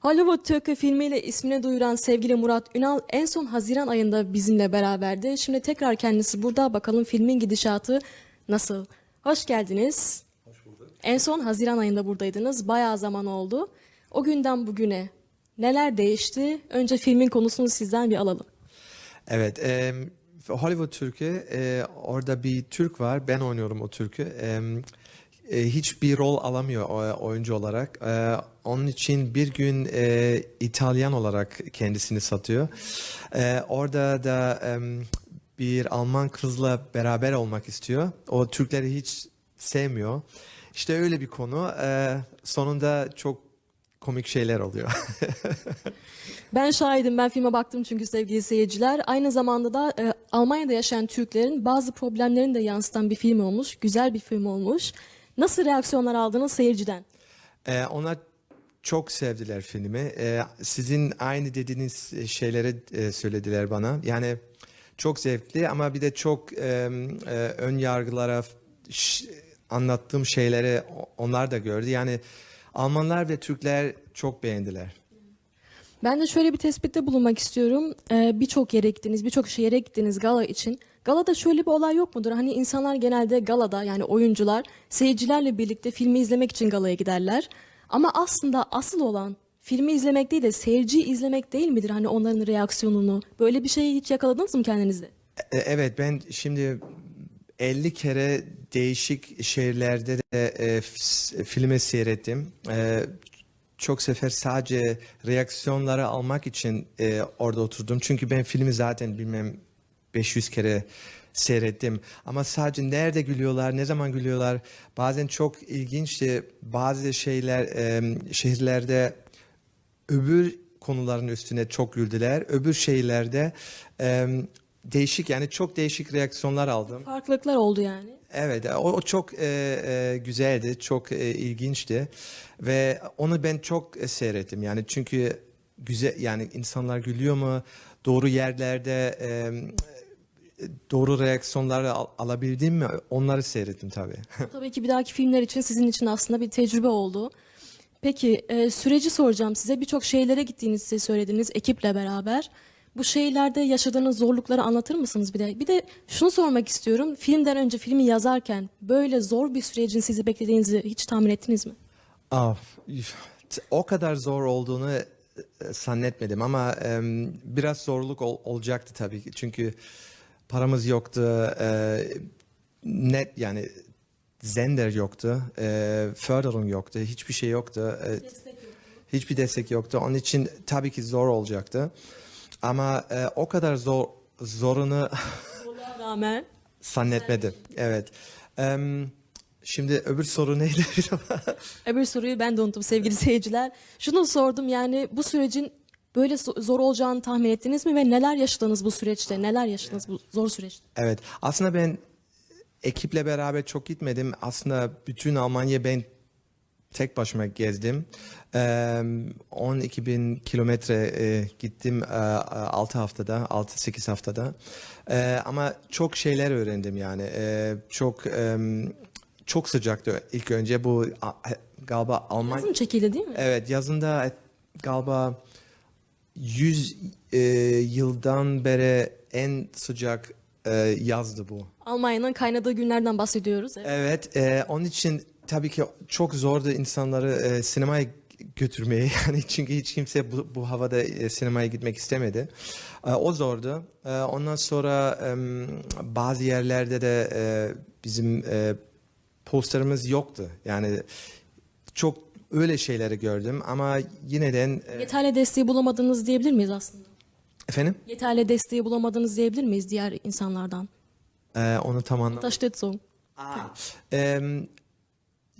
Hollywood Türk'ü filmiyle ismini duyuran sevgili Murat Ünal en son Haziran ayında bizimle beraberdi. Şimdi tekrar kendisi burada. Bakalım filmin gidişatı nasıl? Hoş geldiniz. Hoş bulduk. En son Haziran ayında buradaydınız. Bayağı zaman oldu. O günden bugüne neler değişti? Önce filmin konusunu sizden bir alalım. Evet, e, Hollywood Türk'ü, e, orada bir Türk var, ben oynuyorum o Türk'ü. E, e, hiçbir rol alamıyor oyuncu olarak. E, onun için bir gün e, İtalyan olarak kendisini satıyor. Orada da bir Alman kızla beraber olmak istiyor. O Türkleri hiç sevmiyor. İşte öyle bir konu. Sonunda çok komik şeyler oluyor. Ben şahidim. Ben filme baktım çünkü sevgili seyirciler. Aynı zamanda da Almanya'da yaşayan Türklerin bazı problemlerini de yansıtan bir film olmuş. Güzel bir film olmuş. Nasıl reaksiyonlar aldınız seyirciden? Ee, onlar çok sevdiler filmi. Ee, sizin aynı dediğiniz şeyleri e, söylediler bana. Yani çok zevkli ama bir de çok e, e, ön yargılara anlattığım şeyleri onlar da gördü. Yani Almanlar ve Türkler çok beğendiler. Ben de şöyle bir tespitte bulunmak istiyorum. Ee, birçok yere gittiniz, birçok şehre gittiniz gala için. Galada şöyle bir olay yok mudur? Hani insanlar genelde galada yani oyuncular seyircilerle birlikte filmi izlemek için galaya giderler. Ama aslında asıl olan filmi izlemek değil de seyirciyi izlemek değil midir? Hani onların reaksiyonunu. Böyle bir şeyi hiç yakaladınız mı kendinizde? E, Evet ben şimdi 50 kere değişik şehirlerde de e, f- seyrettim. E, çok sefer sadece reaksiyonları almak için e, orada oturdum. Çünkü ben filmi zaten bilmem 500 kere seyrettim. Ama sadece nerede gülüyorlar, ne zaman gülüyorlar. Bazen çok ilginçti. Bazı şeyler e, şehirlerde öbür konuların üstüne çok güldüler. Öbür şeylerde e, değişik yani çok değişik reaksiyonlar aldım. Farklılıklar oldu yani. Evet, o, o çok e, e, güzeldi, çok e, ilginçti ve onu ben çok e, seyrettim yani çünkü güzel yani insanlar gülüyor mu, doğru yerlerde e, doğru reaksiyonları al- alabildim mi onları seyrettim tabii. Tabii ki bir dahaki filmler için sizin için aslında bir tecrübe oldu. Peki e, süreci soracağım size. Birçok şehirlere gittiğinizi söylediniz ekiple beraber. Bu şehirlerde yaşadığınız zorlukları anlatır mısınız bir de? Bir de şunu sormak istiyorum. Filmden önce filmi yazarken böyle zor bir sürecin sizi beklediğinizi hiç tahmin ettiniz mi? Ah, o kadar zor olduğunu e, zannetmedim ama e, biraz zorluk ol- olacaktı tabii ki. Çünkü paramız yoktu, e, net yani Zender yoktu, e, Förderung yoktu, hiçbir şey yoktu. e, hiçbir destek yoktu. Onun için tabii ki zor olacaktı. Ama e, o kadar zor zorunu Zorluğa rağmen. zannetmedim. Evet. Em, şimdi öbür soru neydi? Öbür soruyu ben de unuttum sevgili seyirciler. Şunu sordum yani bu sürecin böyle zo- zor olacağını tahmin ettiniz mi ve neler yaşadınız bu süreçte? Neler yaşadınız bu zor süreçte? Evet. Aslında ben ekiple beraber çok gitmedim. Aslında bütün Almanya ben tek başıma gezdim. Ee, 12 bin kilometre e, gittim 6 haftada, 6-8 haftada. Ama çok şeyler öğrendim yani. Çok çok sıcaktı ilk önce bu galiba Almanya. Yazın çekildi değil mi? Evet yazında e, galiba 100 e, yıldan beri en sıcak e, yazdı bu. Almanya'nın kaynadığı günlerden bahsediyoruz. Evet. Evet e, onun için tabii ki çok zordu insanları e, sinemaya götürmeye yani çünkü hiç kimse bu, bu havada e, sinemaya gitmek istemedi. E, o zordu. E, ondan sonra e, bazı yerlerde de e, bizim e, posterimiz yoktu. Yani çok öyle şeyleri gördüm ama yine de e, Yeterli desteği bulamadınız diyebilir miyiz aslında? efendim Yeterli desteği bulamadınız diyebilir miyiz diğer insanlardan? e, onu tam anlamadım. Das steht so.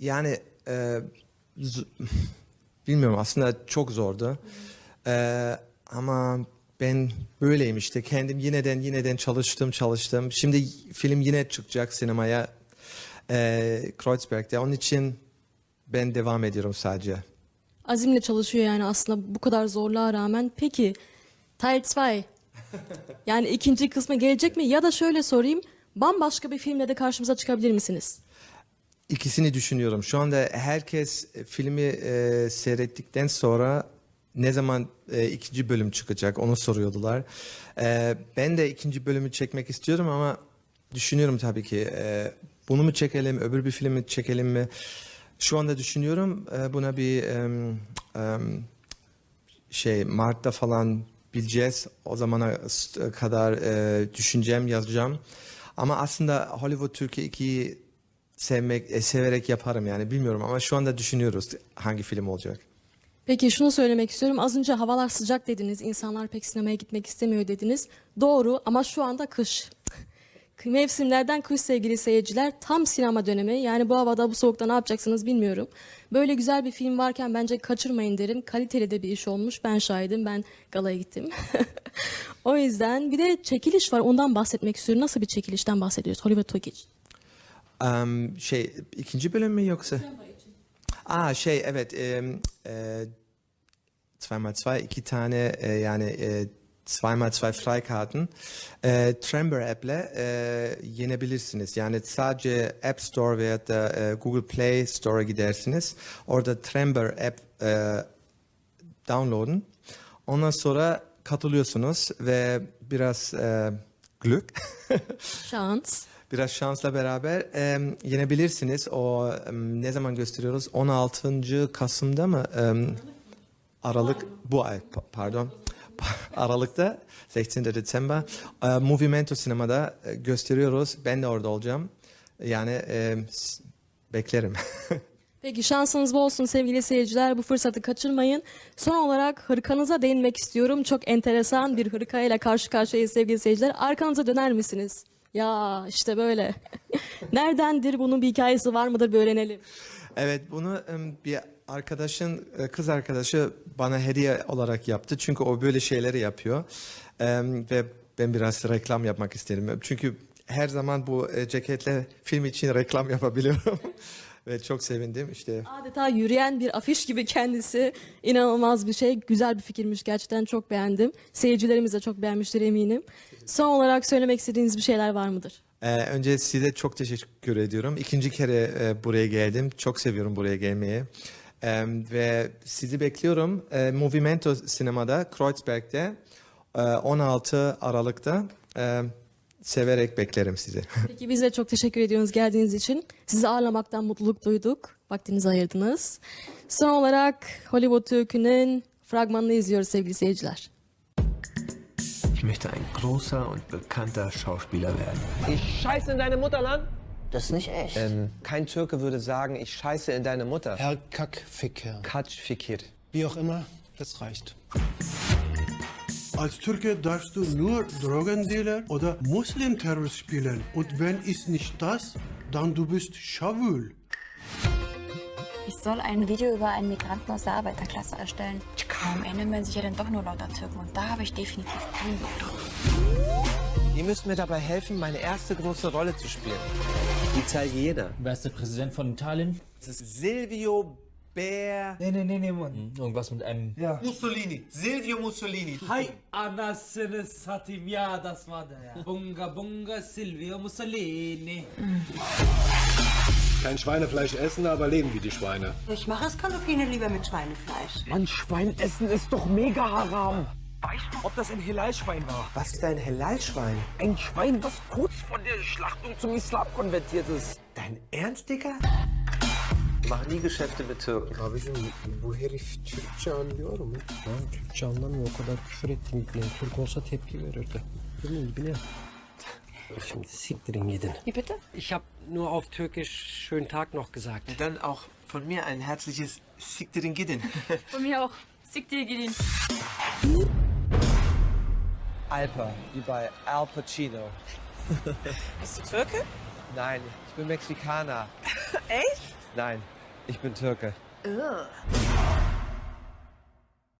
Yani e, bilmiyorum aslında çok zordu. E, ama ben böyleyim işte kendim yineden yineden çalıştım çalıştım. Şimdi film yine çıkacak sinemaya e, Kreuzberg'de. Onun için ben devam ediyorum sadece. Azimle çalışıyor yani aslında bu kadar zorluğa rağmen. Peki Teil 2 yani ikinci kısmı gelecek mi? Ya da şöyle sorayım bambaşka bir filmle de karşımıza çıkabilir misiniz? İkisini düşünüyorum. Şu anda herkes filmi e, seyrettikten sonra ne zaman e, ikinci bölüm çıkacak onu soruyordular. E, ben de ikinci bölümü çekmek istiyorum ama düşünüyorum tabii ki e, bunu mu çekelim, öbür bir filmi çekelim mi? Şu anda düşünüyorum e, buna bir em, em, şey Mart'ta falan bileceğiz. O zamana kadar e, düşüneceğim, yazacağım. Ama aslında Hollywood Türkiye 2'yi sevmek, e, severek yaparım yani bilmiyorum ama şu anda düşünüyoruz hangi film olacak. Peki şunu söylemek istiyorum. Az önce havalar sıcak dediniz. İnsanlar pek sinemaya gitmek istemiyor dediniz. Doğru ama şu anda kış. Mevsimlerden kış sevgili seyirciler. Tam sinema dönemi. Yani bu havada bu soğukta ne yapacaksınız bilmiyorum. Böyle güzel bir film varken bence kaçırmayın derim. Kaliteli de bir iş olmuş. Ben şahidim. Ben galaya gittim. o yüzden bir de çekiliş var. Ondan bahsetmek istiyorum. Nasıl bir çekilişten bahsediyoruz? Hollywood Talk Em, şey ikinci bölüm mü yoksa? Aa şey evet em, e, 2x2 iki tane e, yani e, 2x2 Freikarten e, Trember app'le e, yenebilirsiniz. Yani sadece App Store veya da e, Google Play Store'a gidersiniz. Orada Trember app e, download'un. Ondan sonra katılıyorsunuz ve biraz e, glück Şans. Biraz şansla beraber em, yenebilirsiniz. O em, ne zaman gösteriyoruz? 16. Kasım'da mı? Em, Aralık bu ay pa- pardon. Aralık'ta 18. December e, Movimento Sinema'da e, gösteriyoruz. Ben de orada olacağım. Yani s- beklerim. Peki şansınız bol olsun sevgili seyirciler. Bu fırsatı kaçırmayın. Son olarak hırkanıza değinmek istiyorum. Çok enteresan bir hırkayla karşı karşıyayız sevgili seyirciler. Arkanıza döner misiniz? Ya işte böyle. Neredendir bunun bir hikayesi var mıdır bir öğrenelim. Evet bunu bir arkadaşın e, kız arkadaşı bana hediye olarak yaptı. Çünkü o böyle şeyleri yapıyor. Ve ben biraz reklam yapmak istedim. Çünkü her zaman bu e, ceketle film için reklam yapabiliyorum. ve çok sevindim. İşte Adeta yürüyen bir afiş gibi kendisi. İnanılmaz bir şey. Güzel bir fikirmiş. Gerçekten çok beğendim. Seyircilerimiz de çok beğenmiştir eminim. Son olarak söylemek istediğiniz bir şeyler var mıdır? Ee, önce size çok teşekkür ediyorum. İkinci kere e, buraya geldim. Çok seviyorum buraya gelmeyi. Ee, ve sizi bekliyorum. Ee, Movimento Sinema'da, Kreuzberg'de e, 16 Aralık'ta. E, severek beklerim sizi. Peki biz de çok teşekkür ediyoruz geldiğiniz için. Sizi ağırlamaktan mutluluk duyduk. Vaktinizi ayırdınız. Son olarak Hollywood Türk'ünün fragmanını izliyoruz sevgili seyirciler. Ich möchte ein großer und bekannter Schauspieler werden. Ich scheiße in deine Mutter, Lan. Das ist nicht echt. Ähm, kein Türke würde sagen, ich scheiße in deine Mutter. Herr Kackficker. Katsch fikir. Wie auch immer, das reicht. Als Türke darfst du nur Drogendealer oder Muslim-Terrorist spielen. Und wenn ist nicht das, dann du bist schwul. Ich soll ein Video über einen Migranten aus der Arbeiterklasse erstellen. Am Ende melden sich ja dann doch nur lauter Türken und da habe ich definitiv keinen Bock drauf. Ihr müsst mir dabei helfen, meine erste große Rolle zu spielen. Italiener. Wer ist der Präsident von Italien? Das ist Silvio Bär. Nee, nee, nee, nee, Mann. Irgendwas mit M. Ja. Mussolini. Silvio Mussolini. Hi, anasını satayım ya, das war der ja. Bunga bunga Silvio Mussolini. Kein Schweinefleisch essen, aber leben wie die Schweine. Ich mache Skalopine lieber mit Schweinefleisch. Mann, Schwein essen ist doch mega haram. Weißt du, ob das ein Hilalschwein war? Was für ein Helalschwein. Ein Schwein, das kurz vor der Schlachtung zum Islam konvertiert ist. Dein Ernst, Digga? Mach nie Geschäfte mit Türken. Abicim bu herif Türkçe anlıyor mu? Ha, Türkçe anlamıyor. O kadar küfür ettim ibneye. Türk olsa tepki verirdi. Mi ibne? Şimdi siktirin gidin. Wie bitte? Ich habe nur auf Türkisch schönen Tag noch gesagt. Dann auch von mir ein herzliches Siktirin Gidin. Von mir auch. Siktir gidin. Alpa, wie bei Al Pacino. Bist du Türke? Nein, ich bin Mexikaner. Echt? Nein, ich bin Türke.